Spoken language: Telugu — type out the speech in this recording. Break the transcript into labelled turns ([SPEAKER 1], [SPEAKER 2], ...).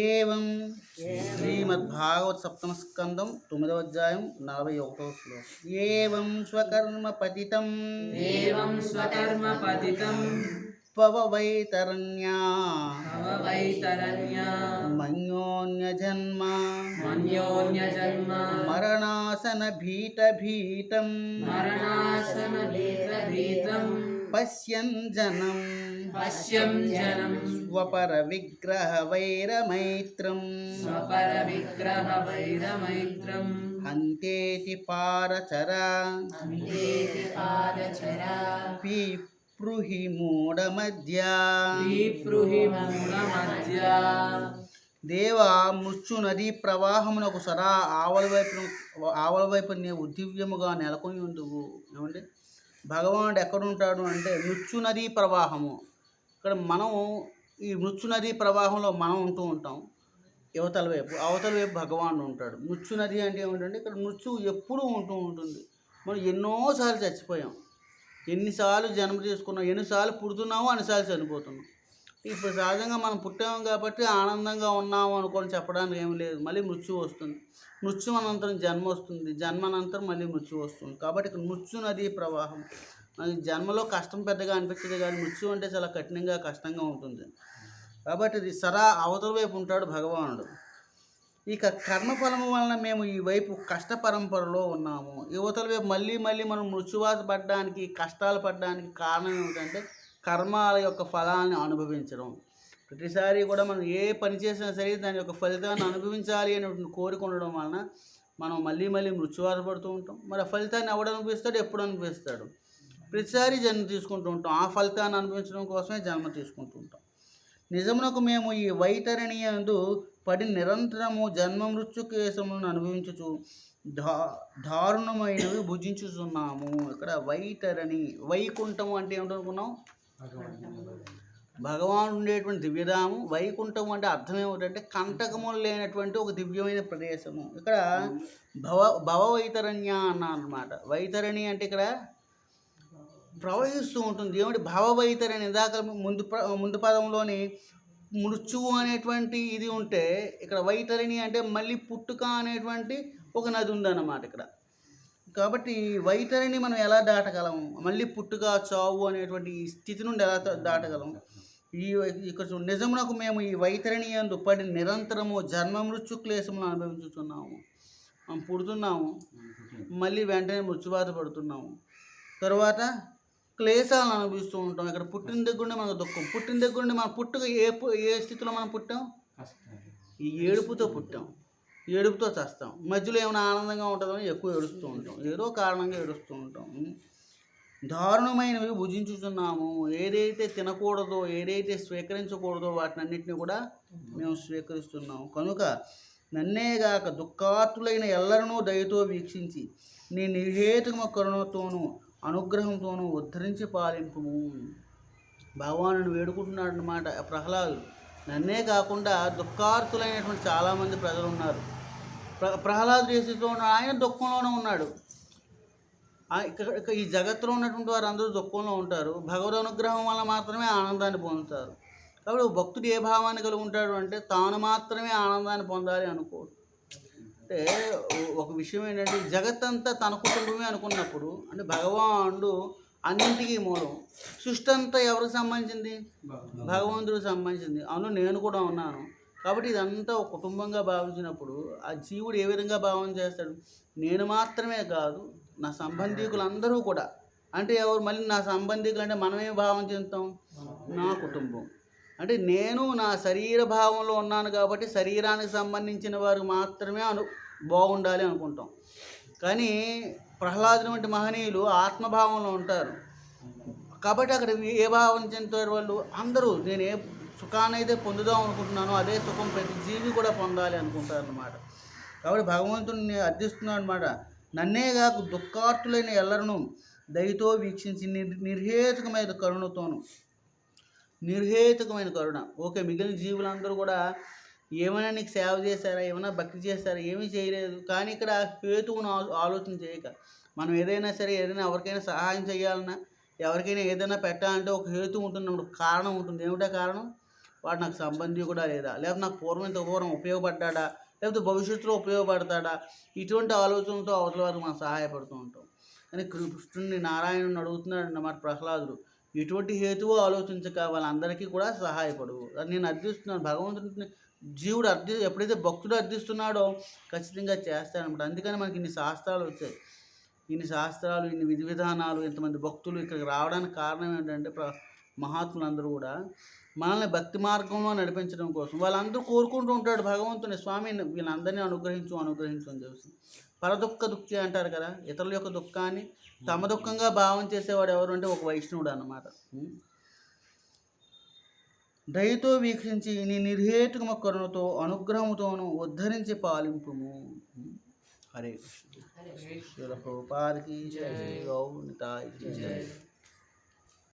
[SPEAKER 1] ఏం శ్రీమద్భాగవత్ సప్తమ స్కందం తొమ్మిదవ అధ్యాయం నలభై ఒకటవ శ్లోకం ఏం స్వకర్మ పతితం ఏం స్వకర్మ
[SPEAKER 2] పతితం పవవైతరణ్యా
[SPEAKER 1] మన్యోన్యజన్మ
[SPEAKER 2] మన్యోన్యజన్మ
[SPEAKER 1] మరణాసన భీత భీతం
[SPEAKER 2] మరణాసన
[SPEAKER 1] భీత భీతం
[SPEAKER 2] పశ్యం జనం
[SPEAKER 1] స్వపర విగ్రహ వైరమైత్రం
[SPEAKER 2] స్వపర విగ్రహ వైరమైత్రం
[SPEAKER 1] హంతేతి పారచరా.
[SPEAKER 2] హంతేతి మూడ
[SPEAKER 1] మధ్య మూఢమధ్య
[SPEAKER 2] పీపృహి మూఢమధ్య
[SPEAKER 1] దేవ మృత్యు నదీ ప్రవాహమునకు సదా ఆవల వైపు ఆవల వైపు నీ ఉద్దివ్యముగా నెలకొని ఉండువు ఏమండి? భగవానుడు ఎక్కడుంటాడు అంటే మృత్యు నదీ ప్రవాహము. ఇక్కడ మనం ఈ మృత్యు నదీ ప్రవాహంలో మనం ఉంటూ ఉంటాం. యువతల వైపు అవతల వైపు భగవానుడు ఉంటాడు. మృత్యు నది అంటే ఏమిటంటే ఇక్కడ మృత్యు ఎప్పుడూ ఉంటూ ఉంటుంది. మనం ఎన్నోసార్లు చచ్చిపోయాం. ఎన్నిసార్లు జన్మ తీసుకున్నాం ఎన్నిసార్లు పుడుతున్నామో అన్నిసార్లు చనిపోతున్నాం. ఇప్పుడు సహజంగా మనం పుట్టాము కాబట్టి ఆనందంగా ఉన్నాము అనుకోని చెప్పడానికి ఏం లేదు. మళ్ళీ మృత్యు వస్తుంది. మృత్యు అనంతరం జన్మ వస్తుంది. జన్మ అనంతరం మళ్ళీ మృత్యు వస్తుంది. కాబట్టి ఇక్కడ మృత్యు నది ప్రవాహం. మనకి జన్మలో కష్టం పెద్దగా అనిపించదు కానీ మృత్యు అంటే చాలా కఠినంగా కష్టంగా ఉంటుంది. కాబట్టి ఇది సరా అవతల వైపు ఉంటాడు భగవానుడు. ఇక కర్మఫలము వలన మేము ఈ వైపు కష్ట పరంపరలో ఉన్నాము. యువతల వైపు మళ్ళీ మళ్ళీ మనం మృత్యువాత పడడానికి కష్టాలు పడడానికి కారణం ఏమిటంటే కర్మాల యొక్క ఫలాన్ని అనుభవించడం. ప్రతిసారి కూడా మనం ఏ పని చేసినా సరే దాని యొక్క ఫలితాన్ని అనుభవించాలి అనే కోరుకుండడం వలన మనం మళ్ళీ మళ్ళీ మృత్యువాత పడుతూ ఉంటాం. మరి ఆ ఫలితాన్ని ఎవడు అనుభవిస్తాడు? ఎప్పుడు అనుభవిస్తాడు? ప్రతిసారి జన్మ తీసుకుంటూ ఉంటాం. ఆ ఫలితాన్ని అనుభవించడం కోసమే జన్మ తీసుకుంటూ ఉంటాం. నిజమునకు మేము ఈ వైతరణి యందు పడి నిరంతరము జన్మ మృత్యు కేసములను అనుభవించుచు దా దారుణమైనవి భుజించుచున్నాము. ఇక్కడ వైతరణి వైకుంఠం అంటే ఏమిటనుకున్నాం భగవాన్ ఉండేటువంటి దివ్యధాము వైకుంఠం అంటే అర్థం ఏమిటంటే కంటకములు లేనటువంటి ఒక దివ్యమైన ప్రదేశము. ఇక్కడ భవ భవ వైతరణ్య అన్న అనమాట వైతరణి అంటే ఇక్కడ ప్రవహిస్తూ ఉంటుంది. ఏమంటే? భవ వైతరణి ఇందాక ముందు ముందు పదంలోని మృత్యువు అనేటువంటి ఇది ఉంటే ఇక్కడ వైతరణి అంటే మళ్ళీ పుట్టుక అనేటువంటి ఒక నది ఉందన్నమాట ఇక్కడ. కాబట్టి ఈ వైతరిని మనం ఎలా దాటగలం? మళ్ళీ పుట్టుక చావు అనేటువంటి స్థితి నుండి ఎలా దాటగలం? ఈ ఇక్కడ నిజమునకు మేము ఈ వైతరిని యందు పడి నిరంతరము జన్మ మృత్యు క్లేశములను అనుభవించుతున్నాము మనం పుడుతున్నాము. మళ్ళీ వెంటనే మృత్యుబాధ పడుతున్నాము. తర్వాత క్లేశాలను అనుభవిస్తూ ఉంటాం. ఇక్కడ పుట్టిన దగ్గర నుండి మనకు దుఃఖం. పుట్టిన దగ్గర నుండి మన పుట్టుక ఏ ఏ స్థితిలో మనం పుట్టాం? ఈ ఏడుపుతో పుట్టాం. ఏడుపుతో చేస్తాం. మధ్యలో ఏమైనా ఆనందంగా ఉంటుందని ఎక్కువ ఏడుస్తూ ఉంటాం. ఏదో కారణంగా ఏడుస్తూ ఉంటాం. దారుణమైనవి భుజించుతున్నాము ఏదైతే తినకూడదో ఏదైతే స్వీకరించకూడదో వాటినన్నిటిని కూడా మేము స్వీకరిస్తున్నాము. కనుక నన్నేగాక దుఃఖార్తులైన ఎల్లరనూ దయతో వీక్షించి నీ నిహేతుకమ కరుణతోనూ అనుగ్రహంతోనూ ఉద్ధరించి పాలింపుము. భగవానుడు వేడుకుంటున్నాడు అనమాట ప్రహ్లాదు. నన్నే కాకుండా దుఃఖార్తులైనటువంటి చాలామంది ప్రజలు ఉన్నారు ప్ర ప్రహ్లాదు ఏ స్థితిలో ఉన్నాడు ఆయన దుఃఖంలోనే ఉన్నాడు. ఇక్కడ ఈ జగత్తులో ఉన్నటువంటి వారు అందరూ దుఃఖంలో ఉంటారు. భగవద్ అనుగ్రహం వల్ల మాత్రమే ఆనందాన్ని పొందుతారు. కాబట్టి భక్తుడు ఏ భావాన్ని కలిగి ఉంటాడు అంటే తాను మాత్రమే ఆనందాన్ని పొందాలి అనుకోడు. అంటే ఒక విషయం ఏంటంటే ఈ జగత్తంతా తన కుటుంబమే అనుకున్నప్పుడు అంటే భగవానుడు అన్నింటికీ మూలం. సృష్టి అంతా ఎవరికి సంబంధించింది? భగవంతుడికి సంబంధించింది. అందులో నేను కూడా ఉన్నాను. కాబట్టి ఇదంతా ఒక కుటుంబంగా భావించినప్పుడు ఆ జీవుడు ఏ విధంగా భావన చేస్తాడు? నేను మాత్రమే కాదు నా సంబంధికులందరూ కూడా. అంటే ఎవరు మళ్ళీ నా సంబంధికులు అంటే మనమే భావం చెందుతాం? నా కుటుంబం. అంటే నేను నా శరీర భావంలో ఉన్నాను కాబట్టి శరీరానికి సంబంధించిన వారు మాత్రమే అను బాగుండాలి అనుకుంటాం. కానీ ప్రహ్లాదుని వంటి మహనీయులు ఆత్మభావంలో ఉంటారు. కాబట్టి అక్కడ ఏ భావం చెందుతారు వాళ్ళు? అందరూ. నేను ఏ సుఖాన్నైతే పొందుదాం అనుకుంటున్నానో అదే సుఖం ప్రతి జీవి కూడా పొందాలి అనుకుంటారు కాబట్టి భగవంతుడిని అర్థిస్తున్నాడు అనమాట నన్నే కాకు దుఃఖార్తులైన ఎల్లరను దయతో వీక్షించి నిర్ నిర్హేతుకమైన కరుణతోను నిర్హేతుకమైన కరుణ. ఓకే మిగిలిన జీవులందరూ కూడా ఏమైనా నీకు సేవ చేశారా ఏమైనా భక్తి చేశారా ఏమీ చేయలేదు. కానీ ఇక్కడ హేతువును ఆ- ఆలోచన చేయక మనం ఏదైనా సరే ఏదైనా ఎవరికైనా సహాయం చేయాలన్నా ఎవరికైనా ఏదైనా పెట్టాలంటే ఒక హేతు ఉంటుంది కారణం ఉంటుంది. ఏమిటా కారణం? వాడు నాకు సంబంధి కూడా లేదా? లేకపోతే నాకు పూర్వం ఇంత పూర్వం ఉపయోగపడ్డా లేకపోతే భవిష్యత్తులో ఉపయోగపడతాడా? ఇటువంటి ఆలోచనలతో అవతల వారికి మనం సహాయపడుతూ ఉంటాం. కానీ కృష్ణుడిని నారాయణుని అడుగుతున్నాడు అన్నమాట ప్రహ్లాదుడు. ఎటువంటి హేతువు ఆలోచించక వాళ్ళందరికీ కూడా సహాయపడు. అది నేను అర్థిస్తున్నాను. భగవంతుడిని జీవుడు అర్థి ఎప్పుడైతే భక్తుడు అర్థిస్తున్నాడో ఖచ్చితంగా చేస్తాడనమాట. అందుకని మనకి ఇన్ని శాస్త్రాలు వచ్చాయి. ఇన్ని శాస్త్రాలు ఇన్ని విధి విధానాలు ఇంతమంది భక్తులు ఇక్కడికి రావడానికి కారణం ఏంటంటే ప్ర మహాత్ములందరూ కూడా మనల్ని భక్తి మార్గంలో నడిపించడం కోసం వాళ్ళందరూ కోరుకుంటూ ఉంటాడు భగవంతుని స్వామి వీళ్ళందరినీ అనుగ్రహించు అనుగ్రహించు అని చెప్పి పరదుఃఖ దుఃఖి అంటారు కదా ఇతరుల యొక్క దుఃఖాన్ని తమ దుఃఖంగా భావం చేసేవాడు ఎవరు అంటే ఒక వైష్ణవుడు అన్నమాట. దయతో వీక్షించి నీ నిర్హేతుకమ కరుణతో అనుగ్రహముతోను ఉద్ధరించి పాలింపుము. హరే కృష్ణ.
[SPEAKER 2] హరే
[SPEAKER 1] శిల ప్రభుపాదికి జై. గౌ నితాయ్ జై.